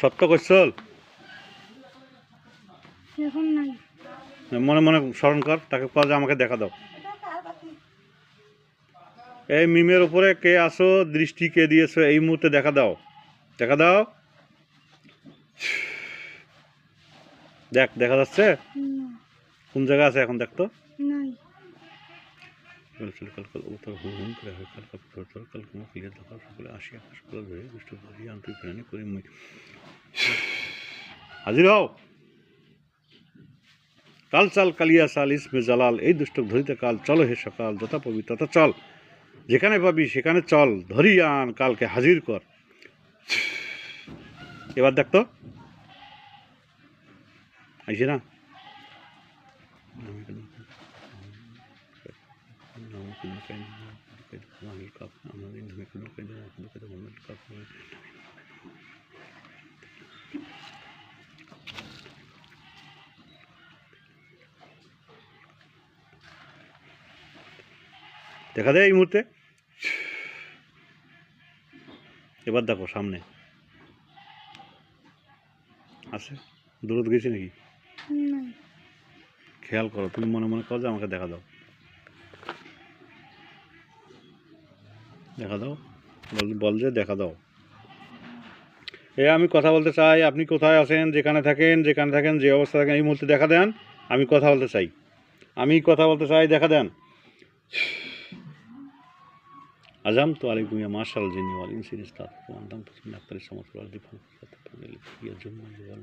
সত্য করছল মনে মনে স্মরণ কর তাকে কল যে আমাকে দেখা দাও এই মিমের উপরে কে আসো দৃষ্টি কে দিয়েছ এই মুহূর্তে দেখা দাও দেখা দাও দেখ দেখা যাচ্ছে কোন জায়গা আছে এখন দেখ তো হয় আসি আকাশ ধরে ধরি আন্তরিক প্রাণী করি মুই হাজির হও। কাল চাল, কালিয়া চাল, ইসমে জালাল, এই দুষ্ট ধরিতে কাল চলো হে সকাল, যথা পাবি তথা চল। যেখানে পাবি সেখানে চল, ধরি আন, কালকে হাজির কর। এবার দেখ তো। আইসি না? দেখা দেয় এই মুহূর্তে। এবার দেখো সামনে। আছে? দূরত গেছে নাকি? খেয়াল করো তুমি মনে মনে করো যে আমাকে দেখা দাও। দেখা দাও। বল বল যে দেখা দাও। এ আমি কথা বলতে চাই। আপনি কোথায় আছেন? যেখানে থাকেন? যেখানে থাকেন? যে অবস্থা থাকেন এই মুহূর্তে দেখা দেন। আমি কথা বলতে চাই। আমি কথা বলতে চাই দেখা দেন। আজাম তো আক্তারি সামাত ওয়াল দিফান ফাতাফানিল ইয়া জুম্মা ওয়াল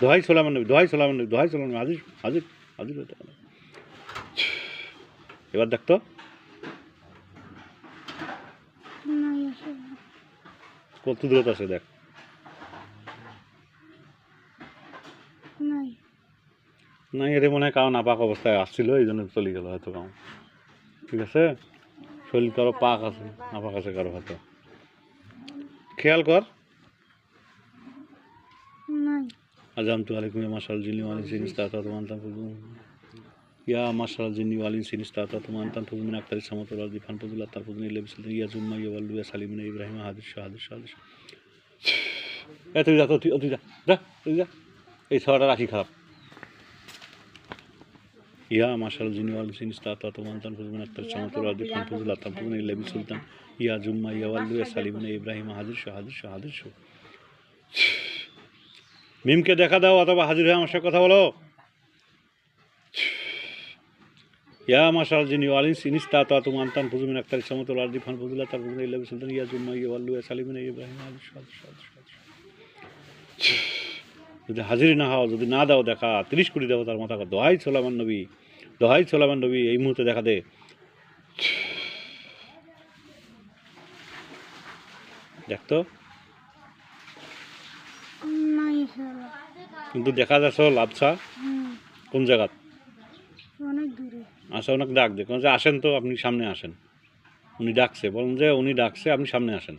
দোহাই সোলামান নবী দোহাই সোলামান নবী দোহাই সোলামান হাজির হাজির হাজির হতে। এবার কত দূরত আছে দেখ নাই না এর মনে হয় কারণ নাপাক অবস্থায় আসছিল এই জন্য চলে গেল হয়তো কারণ ঠিক আছে? শরীর কারও পাক আছে নাপাক আছে কারও হয়তো। খেয়াল কর। আজাম তু আলাইকুম মাশাল জিন্নি ওয়ালিন সিনিস তাতা তুমান তান ফুজু ইয়া মাশাল জিন্নি ওয়ালিন সিনিস তাতা তুমান তান ফুজু মিন আক্তারি সামাতুল আরদি ফান ফুজুল্লাহ তার ফুজু ইল্লা বিসাল ইয়া জুম্মা ইয়া ওয়াল্লু ইয়া সালিমিন ইব্রাহিম হাদিস হাদিস হাদিস। এ তুই যা তুই তুই যা যা তুই যা। এই ছড়াটা রাখি খারাপ। ইয়া মাশাল জিন্নি ওয়ালিন সিনিস তাতা তুমান তান ফুজু মিন আক্তারি সামাতুল আরদি ফান ফুজুল্লাহ তার ফুজু ইল্লা বিসাল ইয়া জুম্মা ইয়া ওয়াল্লু ইয়া সালিমিন ইব্রাহিম হাদিস শাহ হাদিস শাহ হাদিস শাহ মিমকে দেখা দাও অথবা হাজির হয়ে আমার সাথে কথা বলো। ইয়া মাশাল জিনি ওয়ালিন সিনিস তা তা তুমান তান ফুজুমিন আক্তার সমতুল আরদি ফান ফুজুল্লাহ তার ফুজুল ইল্লা বিসুলতান ইয়া জুম্মা ইয়া ওয়াল্লু ইয়া সালিমিন ইব্রাহিম আলী সাদ সাদ সাদ যদি হাজির না হও যদি না দাও দেখা তিরিশ কোটি দেবো তার মাথা দোহাই সোলামান নবী দোহাই সোলামান নবী এই মুহূর্তে দেখা দে। দেখতো কিন্তু দেখা যাচ্ছে হুম। কোন জায়গাত অনেক দূরে। ওনাকে ডাক দেখুন যে আসেন তো আপনি সামনে আসেন। উনি ডাকছে বলেন যে উনি ডাকছে আপনি সামনে আসেন।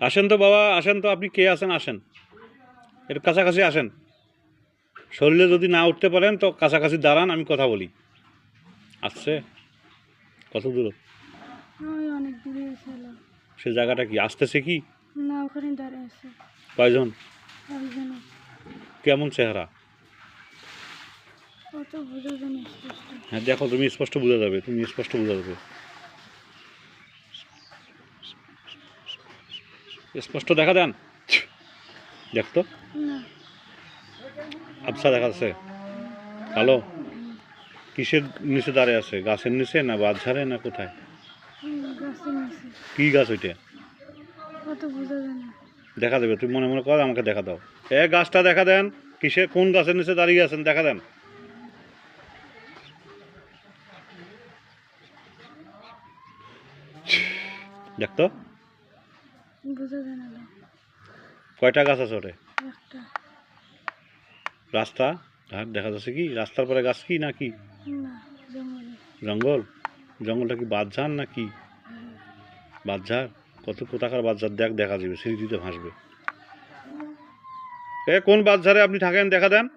আসেন তো বাবা আসেন তো আপনি কে আসেন আসেন। এর কাছাকাছি আসেন। শরীরে যদি না উঠতে পারেন তো কাছাকাছি দাঁড়ান আমি কথা বলি। আসছে? কত দূর? অনেক দূরে সে জায়গাটা কি? আসতেছে কি? না ওখানে দাঁড়িয়ে আছে। কয়জন? কেমন চেহারা? হ্যাঁ দেখো তুমি স্পষ্ট বোঝা যাবে তুমি স্পষ্ট বোঝা যাবে। স্পষ্ট দেখা দেন। দেখতো আবসা দেখা যাচ্ছে। কালো কিসের নিচে দাঁড়িয়ে আছে? গাছের নিচে না বাঁধঝাড়ে না কোথায়? কি গাছ ওইটা? দেখা দেবে তুমি মনে মনে কর, আমাকে দেখা দাও। এ গাছটা দেখা দেন কিসের কোন গাছের নিচে দাঁড়িয়ে আছেন, দেখা দেন। দেখতো বোঝা যায় না কয়টা গাছ আছে একটা। রাস্তা? ঘাট দেখা যাচ্ছে কি? রাস্তার পরে গাছ কি না কি? না জঙ্গলে। জঙ্গল? জঙ্গলটা কি বাদঝাড় না কি? বাদঝাড় কত কোথাকার বাদঝাড় দেখ দেখা যাবে স্মৃতিতে ভাসবে। এ কোন বাদঝাড়ে আপনি থাকেন? দেখা দেন।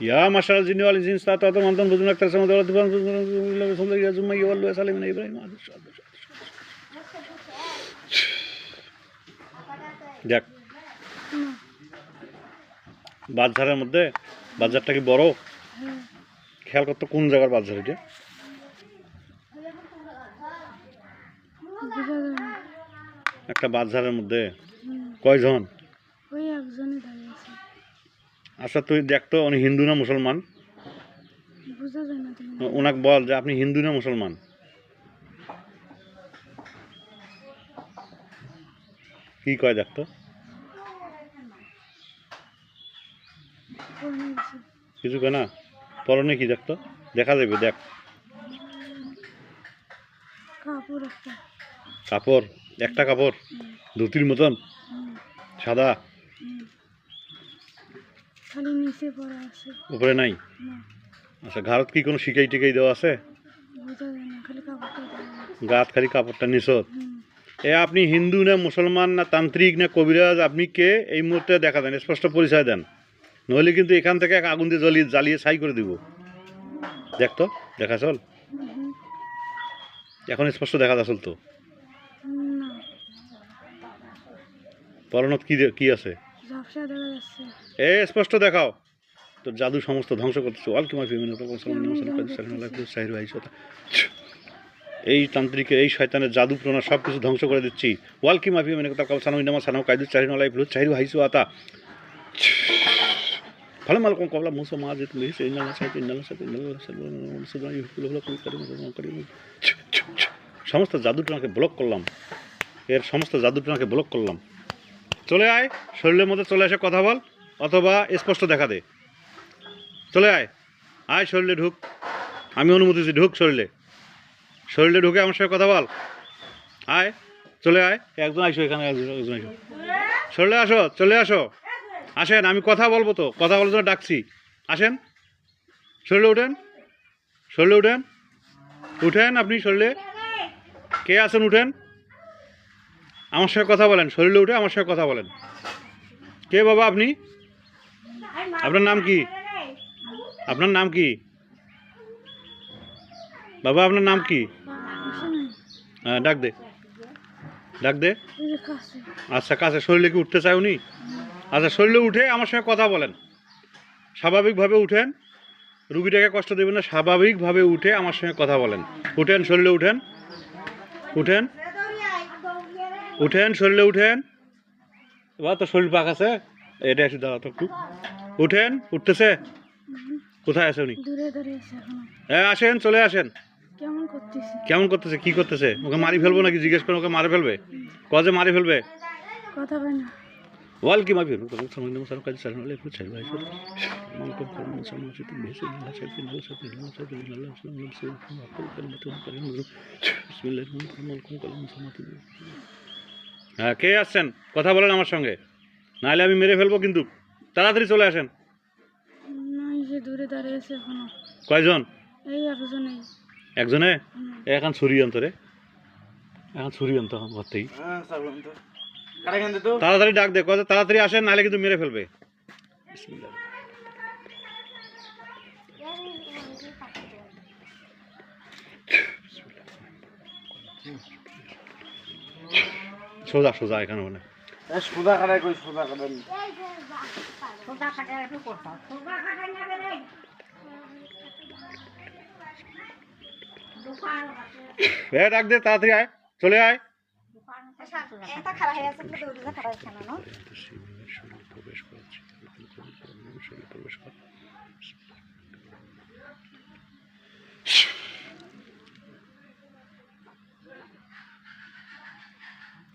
ইয়া মাশাল জিনি ওয়াল জিন সাত আদম আদম বুজুন আক্তার সামাদ ওয়াল দুবান বুজুন রাসূল দেখ বাজারের মধ্যে বাজারটা কি বড় খেয়াল করতো কোন জায়গার বাজার এটা একটা বাজারের মধ্যে কয়জন আচ্ছা তুই দেখতো উনি হিন্দু না মুসলমান? ওনাকে বল যে আপনি হিন্দু না মুসলমান? কি কয় দেখতো কিছু কয় না? পরনে কি দেখতো দেখা যাবে দেখ। কাপড় একটা। কাপড়? ধুতির মতন? সাদা। খালি নিচে পড়া আছে। উপরে নাই? আচ্ছা ঘাড়ত কি কোনো শিকাই টিকাই দেওয়া আছে। গাত খালি কাপড়টা হুম, এ আপনি হিন্দু না মুসলমান না তান্ত্রিক না কবিরাজ আপনি কে? এই মুহূর্তে দেখা দেন স্পষ্ট পরিচয় দেন। নইলে কিন্তু এখান থেকে এক আগুন দিয়ে জ্বলিয়ে জ্বালিয়ে ছাই করে দিব। দেখতো দেখা চল। এখন স্পষ্ট দেখা যাচ্ছিল তো? পরনত কি কি আছে? ঝাপসা দেখা যাচ্ছে এ স্পষ্ট দেখাও তো জাদু সমস্ত ধ্বংস করতেছে অল কিমা এই তান্ত্রিকের এই শয়তানের জাদু প্রণা সব কিছু ধ্বংস করে দিচ্ছি ওয়াল কি মাফি মানে কথা সানো ইনামা সানো কাইদু চারি নলাই ফ্লু চারি হাইসু আতা ভালো মাল কোন কবলা মুসো মা যে তুমি সেই নালা সাইতে নালা সাইতে নালা সুদানি হলো করি করি সমস্ত জাদুটনাকে ব্লক করলাম এর সমস্ত জাদুটনাকে ব্লক করলাম চলে আয়, শরীরের মধ্যে চলে এসে কথা বল, অথবা স্পষ্ট দেখা দে। চলে আয় আয় শরীরে ঢুক। আমি অনুমতি দিচ্ছি, ঢুক শরীরে। শরীরে ঢুকে আমার সঙ্গে কথা বল। আয়, চলে আয়। একজন আইসো এখানে একজন একজন আইসো। শরীরে আসো, চলে আসো। আসেন, আমি কথা বলব তো, কথা বলার জন্য ডাকছি। আসেন। শরীরে উঠেন। শরীরে উঠেন। উঠেন আপনি শরীরে। কে আছেন, উঠেন। আমার সঙ্গে কথা বলেন শরীরে উঠে আমার সঙ্গে কথা বলেন। কে বাবা আপনি? আপনার নাম কি? আপনার নাম কি? বাবা আপনার নাম কি? হ্যাঁ, ডাক দে। ডাক দে। আচ্ছা কাছে শরীরে কি উঠতে চায় উনি? আচ্ছা শরীরে উঠে আমার সঙ্গে কথা বলেন। স্বাভাবিকভাবে উঠেন। রুগীটাকে কষ্ট দেবেন না স্বাভাবিকভাবে উঠে আমার সঙ্গে কথা বলেন। উঠেন শরীরে উঠেন। উঠেন। উঠেন শরীরে উঠেন এবার তো শরীর পাক আছে এটা একটু দাঁড়া তো একটু উঠেন উঠতেছে কোথায় আছে উনি হ্যাঁ আসেন চলে আসেন কেমন করতেছি কেমন করতেছে কি করতেছে ওকে মারি ফেলব নাকি জিজ্ঞেস করে ওকে মারে ফেলবে কজে মারি ফেলবে কথা বলে না ওয়াল কি মন মন মত বিসমিল্লাহির রহমানির রহিম হ্যাঁ কে আসছেন? কথা বলেন আমার সঙ্গে। নাহলে আমি মেরে ফেলব কিন্তু। তাড়াতাড়ি চলে আসেন। দূরে এখনও। কয়জন? এই একজনে। এ এখন ছুরি অন্তরে। এখন ছুরি অন্ত ঘর থেকে। তাড়াতাড়ি ডাক দে। কত তাড়াতাড়ি আসেন নাহলে কিন্তু মেরে ফেলবে। বিসমিল্লাহ। সোজা সোজা এখানে মানে সোজা কই এ ডাক দে তাড়াতাড়ি আয়। চলে আয়। এটা খারাপ হয়ে আছে কিন্তু ওটা খারাপ কেন না প্রবেশ কর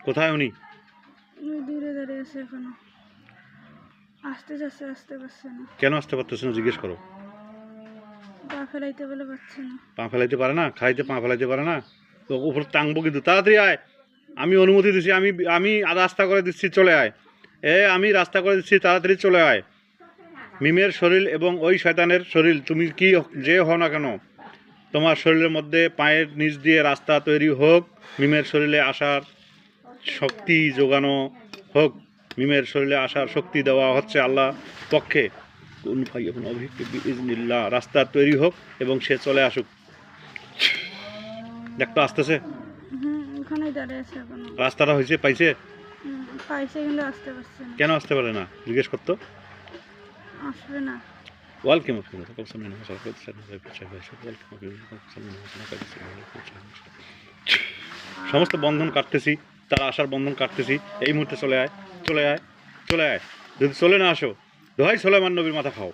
কোথায় উনি? দূরে দাঁড়িয়ে আছে এখনও। আসতে যাচ্ছে আসতে পারছে না। কেন আসতে পারতেছে না জিজ্ঞেস করো। পা ফেলাইতে বলে পারছে না। পা ফেলাইতে পারে না? খাইতে পা ফেলাইতে পারে না? তো উপর টাঙবো কিন্তু। তাড়াতাড়ি আয়। আমি অনুমতি দিচ্ছি আমি আমি রাস্তা করে দিচ্ছি চলে আয়। এ আমি রাস্তা করে দিচ্ছি তাড়াতাড়ি চলে আয়। মিমের শরীর এবং ওই শয়তানের শরীর তুমি কি যে হও না কেন? তোমার শরীরের মধ্যে পায়ের নিচ দিয়ে রাস্তা তৈরি হোক মিমের শরীরে আসার শক্তি যোগানো হোক মিমের শরীরে আসার শক্তি দেওয়া হচ্ছে আল্লাহ পক্ষে। ইজনিল্লাহ রাস্তা তৈরি হোক এবং সে চলে আসুক। দেখতো আসতেছে। রাস্তাটা হয়েছে পাইছে? কেন আসতে পারে না? জিজ্ঞেস করতো? আসবে না। ওয়েলকাম আপনি কল সামনে না সরকার সামনে ওয়েলকাম আপনি সামনে না সমস্ত বন্ধন কাটতেছি। তার আসার বন্ধন কাটতেছি। এই মুহূর্তে চলে আয় চলে আয় চলে আয়। যদি চলে না আসো দোহাই সোলামান নবীর মাথা খাও।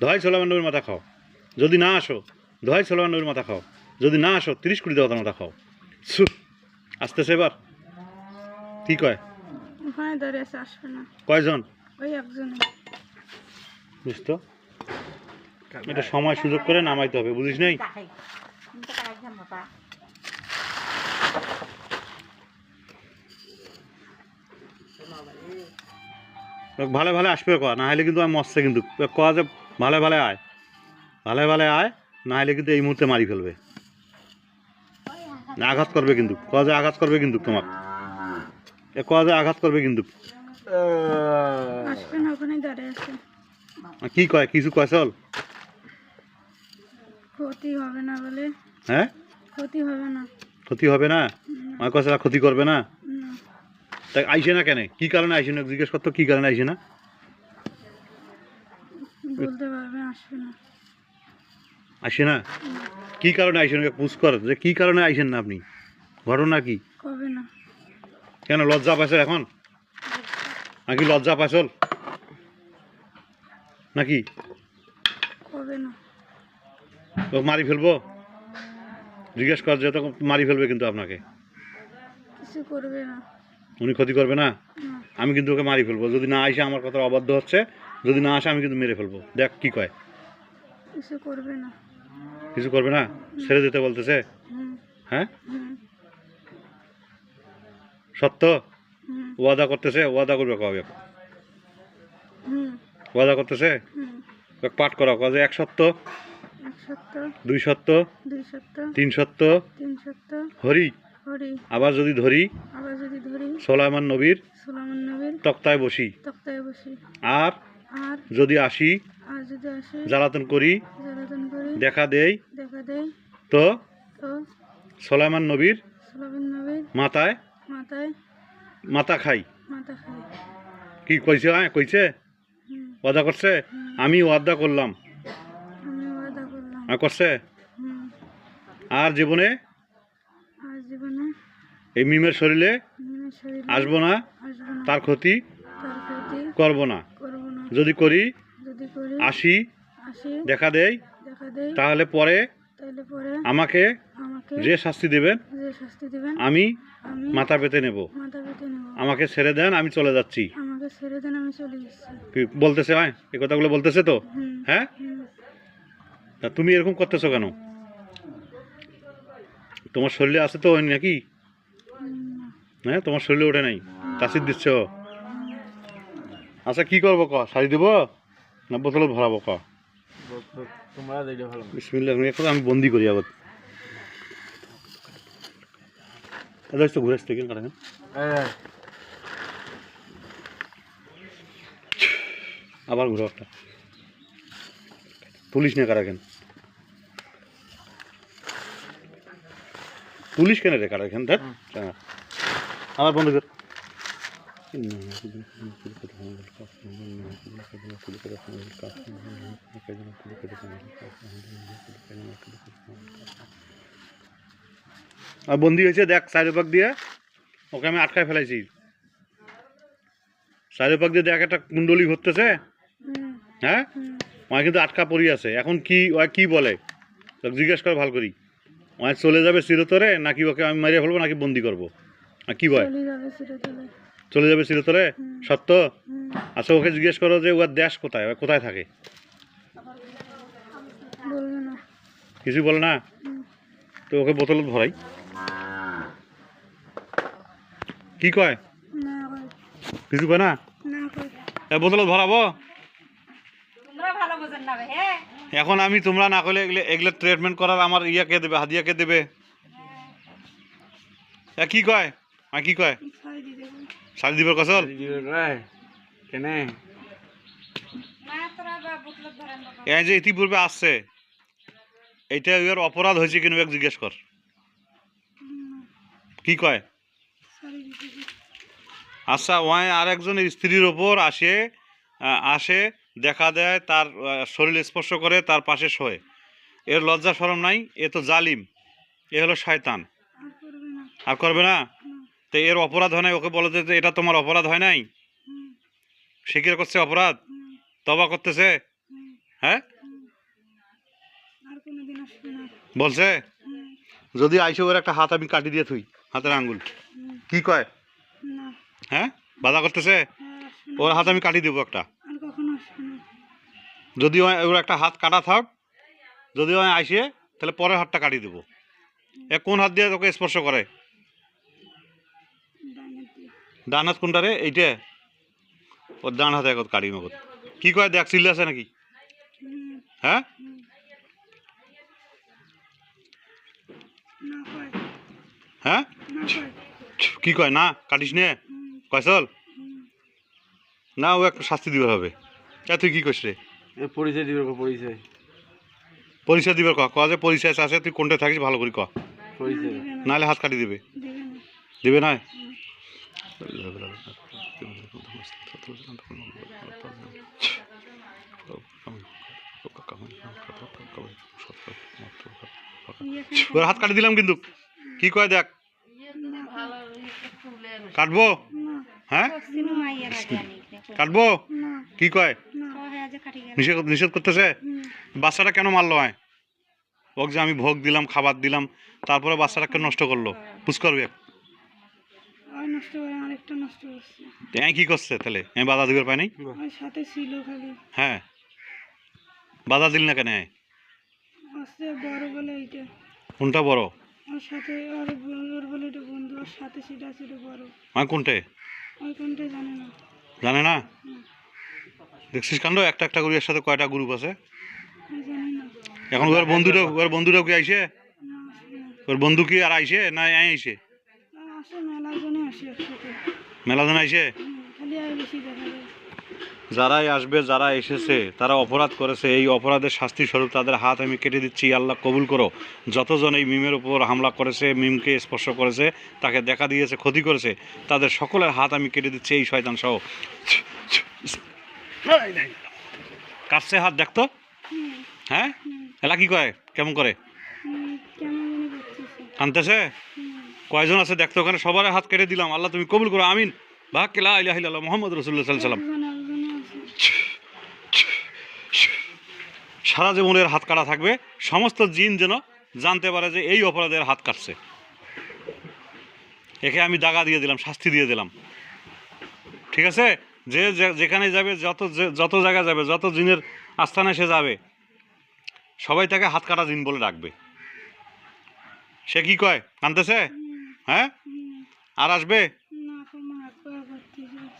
দোহাই সোলামান নবীর মাথা খাও। যদি না আসো দোহাই সোলামান নবীর মাথা খাও। যদি না আসো তিরিশ কোটি দেবতার মাথা খাও। সু আসতেছে এবার। কি কয়? কয়জন? বুঝতো? এটা সময় সুযোগ করে নামাইতে হবে বুঝিস নাই? ভালো ভালো আসবে কয়া? না হলে কিন্তু আমি মরছে কিন্তু কয়া যে ভালো ভালো আয়। ভালো ভালো আয় না হলে কিন্তু এই মুহূর্তে মারি ফেলবে। আঘাত করবে কিন্তু কয়া যে আঘাত করবে কিন্তু তোমার এ কয়া যে আঘাত করবে কিন্তু। কি কয়? কিছু কয় চল। ক্ষতি হবে না বলে। হ্যাঁ? ক্ষতি হবে না। ক্ষতি হবে না? আমার কাছে ক্ষতি করবে না। তাই আইসে না কেন? কি কারণে আইসে না? জিজ্ঞেস করতো কি কারণে আইসে না? বলতে পারবে আসবে না। আসে না? কি কারণে আইসেন পুষ কর। যে কি কারণে আইসেন না আপনি? ঘটনা কি? কবে না। কেন লজ্জা পাইছ এখন? নাকি লজ্জা পাইছল নাকি? কবে না। ও মারি ফেলব? জিজ্ঞেস কর যে তো মারি ফেলবে কিন্তু আপনাকে। কিছু করবে না। উনি ক্ষতি করবে না? আমি কিন্তু ওকে মারি ফেলব। যদি না আসে আমার কথা অবাধ্য হচ্ছে। যদি না আসে আমি কিন্তু মেরে ফেলব। দেখ কি কয়। কিছু করবে না। কিছু করবে না? ছেড়ে দিতে বলতেছে? হ্যাঁ? সত্য? ওয়াদা করতেছে? ওয়াদা করবে কবে? ওয়াদা করতেছে? পাঠ করা কাজে এক সত্য দুই সত্য তিন সত্য হরি। আবার যদি ধরি সোলাইমান নবীর তক্তায় বসি। তক্তায় বসি। আর আর যদি আসি আর যদি আসে জ্বালাতন করি জ্বালাতন করি দেখা দেই দেখা তো তো সোলাইমান নবীর মাথায় মাথায় মাথা খাই। মাথা কি কইছে হ্যাঁ কইছে? ওয়াদা করছে? আমি ওয়াদা করলাম। আমি ওয়াদা করলাম। করছে? আর জীবনে আর জীবনে এই মিমের শরীরে আসব না? তার ক্ষতি? করব না। যদি করি? আসি। দেখা দেই? দেয় তাহলে পরে আমাকে যে শাস্তি দেবেন আমি মাথা পেতে নেব। আমাকে ছেড়ে দেন আমি চলে যাচ্ছি। বলতেছে হ্যাঁ এই কথাগুলো বলতেছে তো? হ্যাঁ? তা তুমি এরকম করতেছো কেন? তোমার শরীরে আছে তো নাকি? হ্যাঁ তোমার শরীরে ওঠে নাই। তাসির দিচ্ছ? আচ্ছা কি করব ক? শাড়ি দেবো না বোতলে ভরাবো ক? তোমরা আমি বন্দি করি আগত ঘুরে আসতে কেন আবার ঘুরো একটা। পুলিশ নিয়ে কারা কেন? পুলিশ কেন রে কারা কেন? ধর। চাঙা। আবার বন্ধ কর আর বন্দি হয়েছে, দেখ চারিপাক দিয়ে। ওকে আমি আটকায় ফেলাইছি। চারিপাক দিয়ে দেখ, একটা কুণ্ডলি ঘুরতেছে। হ্যাঁ? ওই কিন্তু আটকা পড়ি আছে। এখন কি ওই কি বলে? জিজ্ঞেস কর ভালো করি। ওই চলে যাবে চিরতরে নাকি ওকে আমি মারিয়ে ফেলব, নাকি বন্দি করব? কি বয়? চলে যাবে চিরতরে। সত্য? আচ্ছা ওকে জিজ্ঞেস করো যে ওর দেশ কোথায়? কোথায় থাকে? কিছু বলে না? তো ওকে বোতলত ভরাই। কি কয়? কিছু কয় না? না কই এ বোতলত ভরাবো? তোমরা ভালো বোঝেন না হ্যাঁ এখন আমি তোমরা না করলে এগুলো ট্রিটমেন্ট করার আমার ইয়াকে দেবে হাদিয়াকে দেবে? এ কি কয়? আর কি কয়? শাড়ি দিবার কসল কেনে? এই যে ইতিপূর্বে আসছে এইটা এর অপরাধ হয়েছে কিনা এক জিজ্ঞেস কর কি কয়? আচ্ছা ওয়াই আর একজনের স্ত্রীর ওপর আসে আসে দেখা দেয় তার শরীর স্পর্শ করে তার পাশে শোয় এর লজ্জা সরম নাই এ তো জালিম এ হলো শয়তান। আর করবে না? তো এর অপরাধ হয় নাই? ওকে বলো যে এটা তোমার অপরাধ হয় নাই? স্বীকার করছে অপরাধ? তবা করতেছে? হ্যাঁ? হুম। আর কোনোদিন আসবে না। বলছে? যদি আইসে ওর একটা হাত আমি কাটি দিয়ে থুই হাতের আঙ্গুল। কি কয়? হ্যাঁ? বাধা করতেছে? হ্যাঁ ওর হাত আমি কাটি দেবো একটা। আর কখনো আসবে না। যদি ওর একটা হাত কাটা থাক যদি আইসে তাহলে পরের হাতটা কাটি দেবো। এ কোন হাত দিয়ে তোকে স্পর্শ করে? ডান হাত কোনটা রে এইটা? ওর ডান হাতে একত কাটি মগত কি কয় দেখ চিল্লা আছে নাকি? হ্যাঁ? হুম না কয় হ্যাঁ? কি কয় না কাটিস নে। হুম কয় চল। না ও একটা শাস্তি দিবে হবে। এ তুই কি করছিস রে? এ পরিচয় দিবে গো, পরিচয়। পরিচয় দিবে ক ক যে পরিচয় আছে তুই কোনটা থাকিস ভালো করে ক। নাহলে হাত কাটি দিবে। দিবে না। দিবে না? হাত কাটি দিলাম কিন্তু। কি কয় দেখ। কাটবো? হ্যাঁ? কাটবো? কি কয়? নিষেধ করতেছে? বাচ্চাটা কেন মারলো হয় ওকে যে আমি ভোগ দিলাম, খাবার দিলাম, তারপরে বাচ্চাটাকে নষ্ট করল। পুষ করবে ওই নষ্ট করে আরেকটা নষ্ট করছে হ্যাঁ কি করছে তাহলে? আমি বাধা দিবার পাই নাই? ওই সাথে ছিল খালি। হ্যাঁ। বাধা দিল না কেন? হ্যাঁ? আসছে বড় বলে এইটা। কোনটা বড়? ওর সাথে ওর ব- ওর বলে এটা বন্ধু ওর সাথে সেটা ছিল বড়। কোনটে? ওই কোনটা জানে না। জানে না? দেখছিস কাণ্ড? একটা একটা গ্রুপের সাথে কয়টা গ্রুপ আছে? আমি জানি না। এখন ওর বন্ধুরা ওর বন্ধুরাও কি আইসে না ওর বন্ধু কি আর আইসে না আই আইসে আর আসে মেলা জনে আসে একসাথে মেলাজন আইসে যারাই আসবে যারা এসেছে তারা অপরাধ করেছে। এই অপরাধের শাস্তি স্বরূপ তাদের হাত আমি কেটে দিচ্ছি। আল্লাহ কবুল করো। যতজন এই মিমের উপর হামলা করেছে মিমকে স্পর্শ করেছে তাকে দেখা দিয়েছে ক্ষতি করেছে তাদের সকলের হাত আমি কেটে দিচ্ছি এই শয়তান সহ কাটছে হাত দেখতো হ্যাঁ? এলা কি করে? কেমন করে আনতেছে কয়জন আছে দেখতো ওখানে? সবার হাত কেটে দিলাম। আল্লাহ তুমি কবুল করো, আমিন। ভাগ মোহাম্মদ রসুল্লাহ সাল্লাম সারা জীবনের হাত কাটা থাকবে। সমস্ত জিন যেন জানতে পারে যে এই অপরাধের হাত কাটছে। একে আমি দাগা দিয়ে দিলাম, শাস্তি দিয়ে দিলাম। ঠিক আছে? যে যেখানে যাবে, যত যত জায়গায় যাবে, যত জিনের আস্থানে সে যাবে, সবাই তাকে হাত কাটা জিন বলে ডাকবে। সে কি কয়? কানতেছে হ্যাঁ? আর আসবে?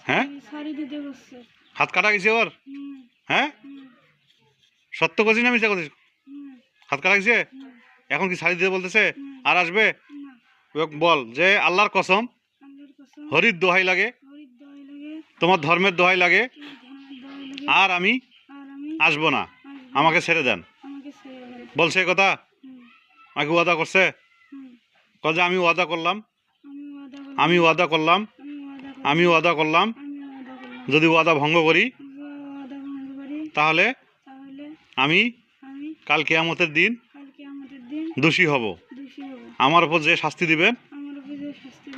হ্যাঁ? হাত কাটা গেছে ওর? হ্যাঁ? সত্য করছিস না মিথ্যা করছিস হাত কাটা গেছে? এখন কি শাড়ি দিতে বলতেছে? আর আসবে? বল যে আল্লাহর কসম হরির দোহাই লাগে। তোমার ধর্মের দোহাই লাগে। আর আমি আসব না। আমাকে ছেড়ে দেন। বলছে কথা? আমাকে ওয়াদা করছে? যে আমি ওয়াদা করলাম। আমি ওয়াদা করলাম। আমি ওয়াদা করলাম। যদি ওয়াদা ভঙ্গ করি তাহলে আমি কাল কেয়ামতের দিন দোষী হব। আমার উপর যে শাস্তি দিবেন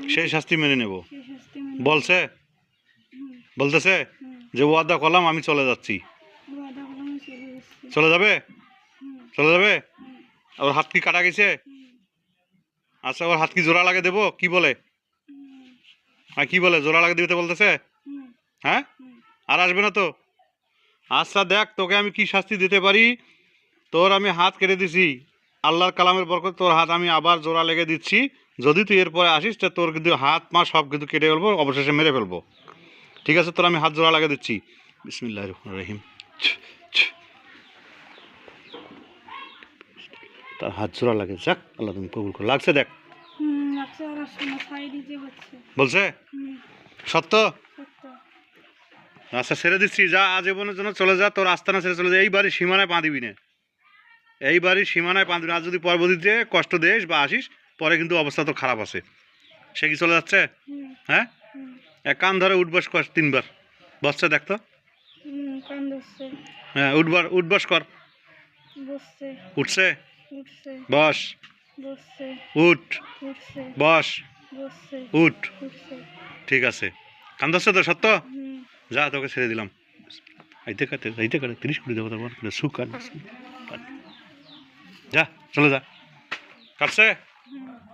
সেই শাস্তি মেনে নেব। বলছে? বলতেছে? যে ওয়াদা করলাম আমি চলে যাচ্ছি। করলাম আমি চলে যাচ্ছি। চলে যাবে? চলে যাবে? ওর হাত কি কাটা গেছে? আচ্ছা ওর হাত কি জোড়া লাগে দেবো? কি বলে? আর কি বলে? জোড়া লাগে দিতে বলতেছে? হ্যাঁ? আর আসবে না তো? আচ্ছা দেখ, তোকে আমি কি শাস্তি দিতে পারি? তোর আমি হাত কেটে দিছি। আল্লাহর কালামের বরকত তোর হাত আমি আবার জোড়া লেগে দিচ্ছি। যদি তুই এরপরে আসিস, তো তোর কিন্তু হাত মা সব কিন্তু কেটে ফেলব, অবশেষে মেরে ফেলব। ঠিক আছে, তোর আমি হাত জোড়া লাগিয়ে দিচ্ছি। বিসমিল্লাহ রহিম। তার হাত জোড়া লাগে যাক আল্লাহ তুমি কবুল করো। লাগছে দেখ। বলছে? সত্য? আচ্ছা ছেড়ে দিচ্ছি যা আজীবনের জন্য চলে যা তোর আস্তানা ছেড়ে চলে যা। এই বাড়ির সীমানায় পা দিবি না। এই বাড়ির সীমানায় পা দিবি আর যদি পরবর্তীতে কষ্ট দেশ বা আসিস পরে কিন্তু অবস্থা তো খারাপ আছে। সে কি চলে যাচ্ছে? হ্যাঁ? এক কান ধরে উঠবাস কর তিনবার। বসছে দেখ তো। হ্যাঁ উঠবার উঠবাস কর। উঠছে? বস। উঠ। বস। উঠ। ঠিক আছে। কান ধরছে তো সত্য? যা তোকে ছেড়ে দিলাম। আইতে কাটে আইতে কাটে তিরিশ কোটি দেবো তারপর। সুখ কাট। যা চলে যা। কাটছে?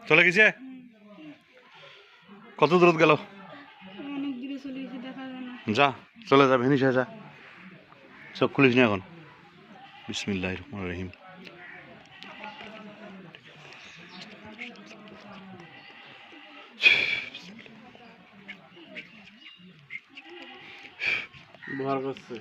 চলে গেছে? কত দূরত গেল? যা চলে যা ভেনিস যা। চোখ খুলিস না এখন। বিসমিল্লাহ রহমান রহিম। ব্যবহার করছে।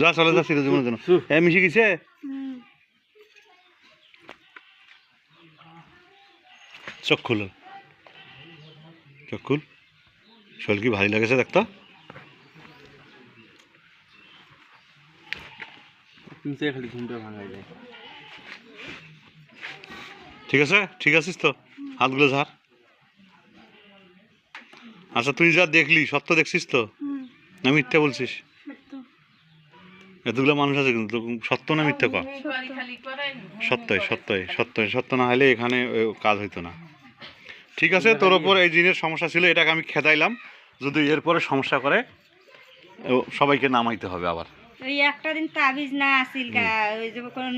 যা চলে যা সিরে জীবনের জন্য এ মিশে গেছে? হুম চোখ খুল। চোখ খুল। শরীর কি ভারী লাগেছে দেখতো? নিচে খালি ঘুমটা ভাঙাই যায়। ঠিক আছে? ঠিক আছিস তো? হাতগুলো ঝাড়। আচ্ছা তুই যা দেখলি সত্য দেখছিস তো? না মিথ্যা বলছিস? এতগুলো মানুষ আছে কিন্তু সত্য না মিথ্যা কর সত্যই সত্যই সত্যই সত্য না হলে এখানে কাজ হইতো না। ঠিক আছে তোর ওপর এই জিনের সমস্যা ছিল এটাকে আমি খেদাইলাম। যদি এরপরে সমস্যা করে ও, সবাইকে নামাইতে হবে আবার। ওই একটা দিন তাবিজ না আসিল গা ওই যে কোন